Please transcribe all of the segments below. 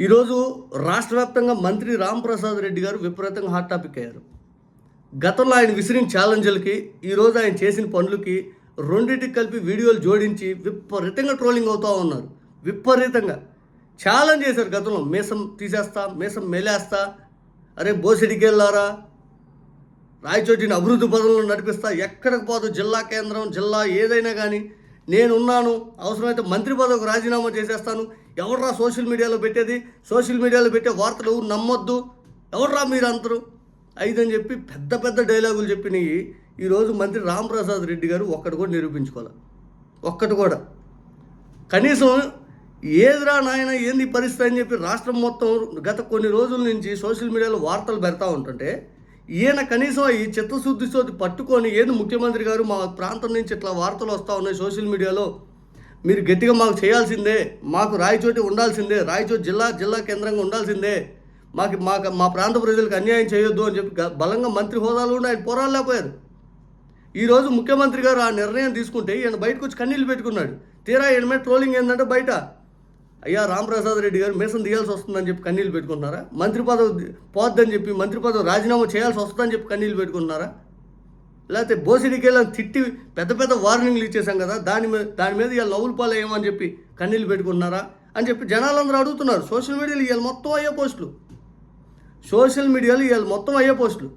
ఈరోజు రాష్ట్ర వ్యాప్తంగా మంత్రి రాంప్రసాద్ రెడ్డి గారు విపరీతంగా హాట్ టాపిక్ అయ్యారు. గతంలో ఆయన విసిరిన ఛాలెంజ్లకి ఈరోజు ఆయన చేసిన పనులకి రెండింటికి కలిపి వీడియోలు జోడించి విపరీతంగా ట్రోలింగ్ అవుతూ ఉన్నారు. విపరీతంగా. ఛాలెంజ్ చేశారు గతంలో. మీసం తీసేస్తా మీసం మేలేస్తా అరే బోసిడికి వెళ్ళారా రాయచోటిని అభివృద్ధి పదంలో నడిపిస్తా ఎక్కడికి పోదు? జిల్లా కేంద్రం జిల్లా ఏదైనా కానీ నేనున్నాను అవసరమైతే మంత్రి పదవికి రాజీనామా చేసేస్తాను ఎవర్రా సోషల్ మీడియాలో పెట్టేది? సోషల్ మీడియాలో పెట్టే వార్తలు ఎవరు నమ్మొద్దు? ఎవర్రా మీరందరూ? ఐదని చెప్పి పెద్ద పెద్ద డైలాగులు చెప్పినవి ఈరోజు మంత్రి రాంప్రసాద్ రెడ్డి గారు ఒక్కటి కూడా నిరూపించుకోవాలి ఒక్కటి కూడా. కనీసం ఏదిరా నాయన ఏంది పరిస్థితి అని చెప్పి రాష్ట్రం మొత్తం గత కొన్ని రోజుల నుంచి సోషల్ మీడియాలో వార్తలు పెడతా ఉంటుంటే ఈయన కనీసం ఈ చిత్తశుద్ధితో పట్టుకొని ఏది ముఖ్యమంత్రి గారు మా ప్రాంతం నుంచి ఇట్లా వార్తలు వస్తూ ఉన్నాయి సోషల్ మీడియాలో? మీరు గట్టిగా మాకు చేయాల్సిందే మాకు రాయచోటి ఉండాల్సిందే రాయచోటి జిల్లా జిల్లా కేంద్రంగా ఉండాల్సిందే. మాకు మాకు మా ప్రాంత ప్రజలకు అన్యాయం చేయొద్దు అని చెప్పి బలంగా మంత్రి హోదాలో ఉండి ఆయన పోరాడలేకపోయారు. ఈరోజు ముఖ్యమంత్రి గారు ఆ నిర్ణయం తీసుకుంటే ఈయన బయటకు వచ్చి కన్నీళ్ళు పెట్టుకున్నాడు. తీరా ఈయన మీద ట్రోలింగ్ ఏంటంటే బయట. అయ్యా రామప్రసాద్ రెడ్డి గారు మీసం తీయాల్సి వస్తుందని చెప్పి కన్నీళ్ళు పెట్టుకుంటున్నారా? మంత్రి పదవి పోద్దని చెప్పి మంత్రి పదవి రాజీనామా చేయాల్సి వస్తుందని చెప్పి కన్నీళ్ళు పెట్టుకుంటున్నారా? లేకపోతే బోసిడికి వెళ్ళి తిట్టి పెద్ద పెద్ద వార్నింగ్లు ఇచ్చేసాం కదా దాని మీద దాని మీద ఇవాళ నవ్వులు పాలేయమని చెప్పి కన్నీళ్ళు పెట్టుకుంటున్నారా అని చెప్పి జనాలందరూ అడుగుతున్నారు. సోషల్ మీడియాలో ఇవాళ మొత్తం అయ్యే పోస్టులు. సోషల్ మీడియాలో ఇవాళ మొత్తం అయ్యే పోస్టులు.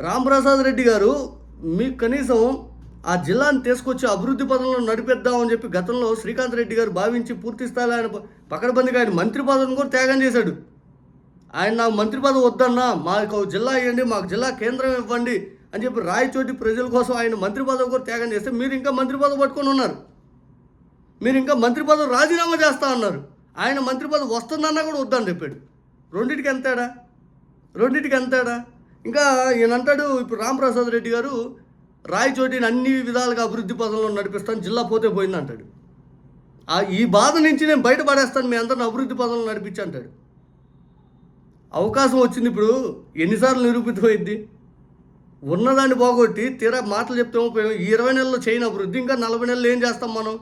రాంప్రసాద్ రెడ్డి గారు మీకు కనీసం ఆ జిల్లాను తీసుకొచ్చి అభివృద్ధి పదంలో నడిపిద్దామని చెప్పి గతంలో శ్రీకాంత్ రెడ్డి గారు భావించి పూర్తి స్థాయిలో ఆయన ప- ఆయన మంత్రి పదవిని కూడా త్యాగం చేశాడు. ఆయన నాకు మంత్రి పదవి వద్దన్నా మాకు జిల్లా ఇవ్వండి మాకు జిల్లా కేంద్రం ఇవ్వండి అని చెప్పి రాయచోటి ప్రజల కోసం ఆయన మంత్రి పదవి కూడా త్యాగం చేస్తే మీరు ఇంకా మంత్రి పదవి పట్టుకొని ఉన్నారు. మీరు ఇంకా మంత్రి పదవి రాజీనామా చేస్తా ఉన్నారు ఆయన మంత్రి పదవి వస్తుందన్నా కూడా వద్దని చెప్పాడు. రెండింటికి ఎంతాడా? రెండింటికి ఎంతాడా? ఇంకా ఈయన అంటాడు ఇప్పుడు రామప్రసాద్ రెడ్డి గారు రాయచోటిని అన్ని విధాలుగా అభివృద్ధి పదంలో నడిపిస్తాను జిల్లా పోతే పోయింది అంటాడు. ఆ ఈ బాధ నుంచి నేను బయటపడేస్తాను మీ అందరిని అభివృద్ధి పదంలో నడిపించి అంటాడు అవకాశం వచ్చింది ఇప్పుడు ఎన్నిసార్లు నిరూపితమైంది? ఉన్నదాన్ని పోగొట్టి తీరా మాటలు చెప్తే ఉపయోగం ఈ ఇరవై నెలల్లో చేయని అభివృద్ధి ఇంకా నలభై నెలలు ఏం చేస్తాం మనం?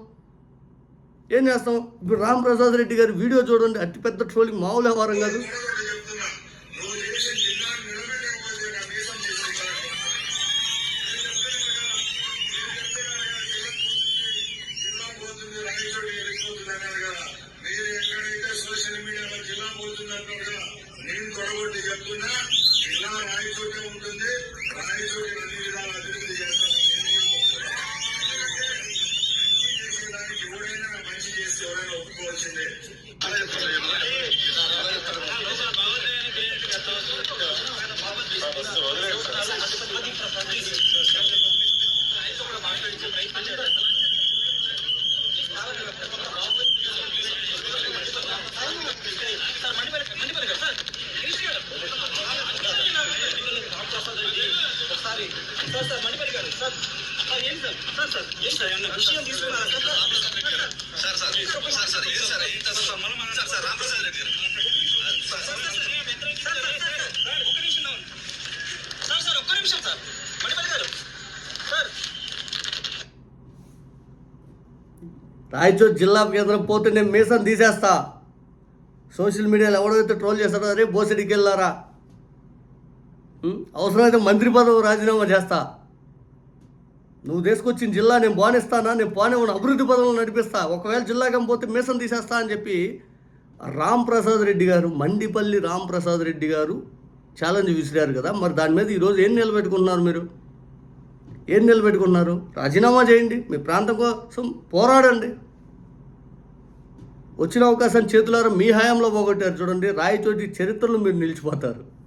ఏం చేస్తాం? ఇప్పుడు రామ్ ప్రసాద్ రెడ్డి గారి వీడియో చూడండి. అతిపెద్ద ట్రోలింగ్ మామూలు వ్యవహారం కాదు. సోషల్ మీడియాలో జిల్లా పోతుంది నేను తొడగొట్టి చెప్తున్నా జిల్లా മനസ്സിന്റെ അങ്ങനെ പറയുന്നത് సార్ గారు సార్ ఏం సార్ సార్ సార్ ఏం సార్ ఏమన్నా విషయం తీసుకున్నారా sir sir sir sir sir ఏంటి సార్ మనం మనం సార్ సార్ రామప్రసాద్ రెడ్డి గారు సార్ సార్ ఒక్క నిమిషం సార్ గారు సార్ జిల్లా కేంద్రం పోతే నేను మీసం తీసేస్తా సోషల్ మీడియాలో ఎవడైతే ట్రోల్ చేస్తాడో అరే బోసిడికి వెళ్ళారా అవసరమైతే మంత్రి పదవి రాజీనామా చేస్తా నువ్వు తీసుకొచ్చిన జిల్లా నేను బానిస్తానా? నేను బానివ్వను అభివృద్ధి పదవులు నడిపిస్తా. ఒకవేళ జిల్లాకం పోతే మీసం తీసేస్తా అని చెప్పి రామ్ ప్రసాద్ రెడ్డి గారు మండిపల్లి రామ్ ప్రసాద్ రెడ్డి గారు ఛాలెంజ్ విసిరారు కదా. మరి దాని మీద ఈరోజు ఏం నిలబెట్టుకున్నారు మీరు? ఏం నిలబెట్టుకున్నారు? రాజీనామా చేయండి. మీ ప్రాంతం కోసం పోరాడండి. వచ్చిన అవకాశం చేతులారా మీ హయాంలో పోగొట్టారు. చూడండి రాయచోటి చరిత్రలో మీరు నిలిచిపోతారు.